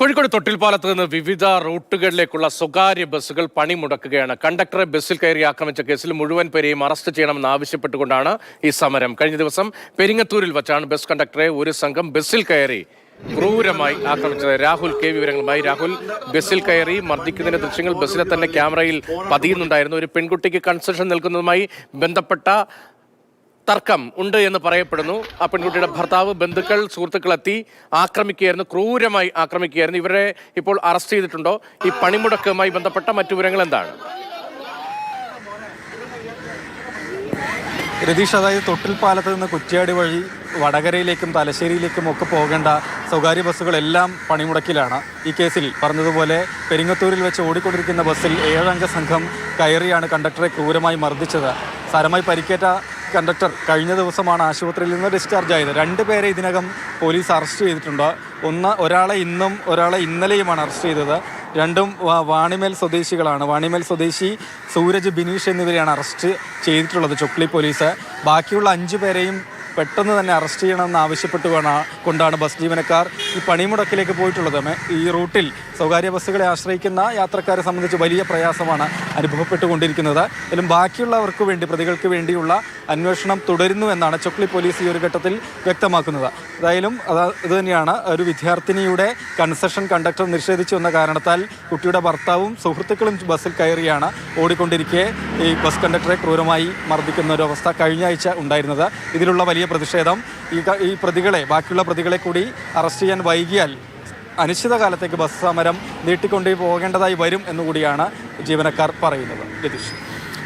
കോഴിക്കോട് തൊട്ടിൽപ്പാലത്ത് നിന്ന് വിവിധ റൂട്ടുകളിലേക്കുള്ള സ്വകാര്യ ബസ്സുകൾ പണിമുടക്കുകയാണ്. കണ്ടക്ടറെ ബസ്സിൽ കയറി ആക്രമിച്ച കേസിൽ മുഴുവൻ പേരെയും അറസ്റ്റ് ചെയ്യണമെന്ന് ആവശ്യപ്പെട്ടുകൊണ്ടാണ് ഈ സമരം. കഴിഞ്ഞ ദിവസം പെരിങ്ങത്തൂരിൽ വച്ചാണ് ബസ് കണ്ടക്ടറെ ഒരു സംഘം ബസ്സിൽ കയറി ക്രൂരമായി ആക്രമിച്ചത്. രാഹുൽ കെ വിവരങ്ങളുമായി. രാഹുൽ ബസ്സിൽ കയറി മർദ്ദിക്കുന്നതിന്റെ ദൃശ്യങ്ങൾ ബസ്സിലെ തന്നെ ക്യാമറയിൽ പതിയുന്നുണ്ടായിരുന്നു. ഒരു പെൺകുട്ടിക്ക് കൺസെഷൻ നൽകുന്നതുമായി ബന്ധപ്പെട്ട തർക്കം ഉണ്ട് എന്ന് പറയപ്പെടുന്നു. ആ പെൺകുട്ടിയുടെ ഭർത്താവ് ബന്ധുക്കൾ സുഹൃത്തുക്കൾ എത്തി ആക്രമിക്കുകയായിരുന്നു ക്രൂരമായി ആക്രമിക്കുകയായിരുന്നു. ഇവരെ ഇപ്പോൾ അറസ്റ്റ് ചെയ്തിട്ടുണ്ടോ? ഈ പണിമുടക്കുമായി ബന്ധപ്പെട്ട മറ്റു വിവരങ്ങൾ എന്താണ്? രതീഷ് അതായത് തൊട്ടിൽപ്പാലത്ത് നിന്ന് കുറ്റ്യാടി വഴി വടകരയിലേക്കും തലശ്ശേരിയിലേക്കും ഒക്കെ പോകേണ്ട സ്വകാര്യ ബസ്സുകളെല്ലാം പണിമുടക്കിലാണ്. ഈ കേസിൽ പറഞ്ഞതുപോലെ പെരിങ്ങത്തൂരിൽ വെച്ച് ഓടിക്കൊണ്ടിരിക്കുന്ന ബസ്സിൽ ഏഴംഗ സംഘം കയറിയാണ് കണ്ടക്ടറെ ക്രൂരമായി മർദ്ദിച്ചത്. സാരമായി പരിക്കേറ്റ കണ്ടക്ടർ കഴിഞ്ഞ ദിവസമാണ് ആശുപത്രിയിൽ നിന്ന് ഡിസ്ചാർജ് ആയത്. രണ്ട് പേരെ ഇതിനകം പോലീസ് അറസ്റ്റ് ചെയ്തിട്ടുണ്ട്. ഒന്ന് ഒരാളെ ഇന്നും ഒരാളെ ഇന്നലെയുമാണ് അറസ്റ്റ് ചെയ്തത്. രണ്ടും വാണിമേൽ സ്വദേശികളാണ്. വാണിമേൽ സ്വദേശി സൂരജ് ബിനീഷ് എന്നിവരെയാണ് അറസ്റ്റ് ചെയ്തിട്ടുള്ളത് ചൊക്ലി പോലീസ്. ബാക്കിയുള്ള അഞ്ച് പേരെയും പെട്ടെന്ന് തന്നെ അറസ്റ്റ് ചെയ്യണമെന്ന് ആവശ്യപ്പെട്ടു കൊണ്ടാണ് ബസ് ജീവനക്കാർ ഈ പണിമുടക്കിലേക്ക് പോയിട്ടുള്ളത്. ഈ റൂട്ടിൽ സ്വകാര്യ ബസ്സുകളെ ആശ്രയിക്കുന്ന യാത്രക്കാരെ സംബന്ധിച്ച് വലിയ പ്രയാസമാണ് അനുഭവപ്പെട്ടുകൊണ്ടിരിക്കുന്നത്. അതിലും ബാക്കിയുള്ളവർക്ക് വേണ്ടി പ്രതികൾക്ക് വേണ്ടിയുള്ള അന്വേഷണം തുടരുന്നു എന്നാണ് ചൊക്ലി പോലീസ് ഈ ഒരു ഘട്ടത്തിൽ വ്യക്തമാക്കുന്നത്. ഏതായാലും അത് തന്നെയാണ്. ഒരു വിദ്യാർത്ഥിനിയുടെ കൺസെഷൻ കണ്ടക്ടർ നിഷേധിച്ചു എന്ന കാരണത്താൽ കുട്ടിയുടെ ഭർത്താവും സുഹൃത്തുക്കളും ബസ്സിൽ കയറിയാണ് ഓടിക്കൊണ്ടിരിക്കെ. ഈ ബസ് കണ്ടക്ടറെ ക്രൂരമായി മർദ്ദിക്കുന്ന ഒരു അവസ്ഥ കഴിഞ്ഞ ആഴ്ച ഉണ്ടായിരുന്നത്. ഇതിലുള്ള വലിയ പ്രതിഷേധം ഈ പ്രതികളെ ബാക്കിയുള്ള പ്രതികളെ കൂടി അറസ്റ്റ് ചെയ്യാൻ വൈകിയാൽ അനിശ്ചിതകാലത്തേക്ക് ബസ് സമരം നീട്ടിക്കൊണ്ടു പോകേണ്ടതായി വരും എന്നുകൂടിയാണ് ജീവനക്കാർ പറയുന്നത്. രതീഷ്.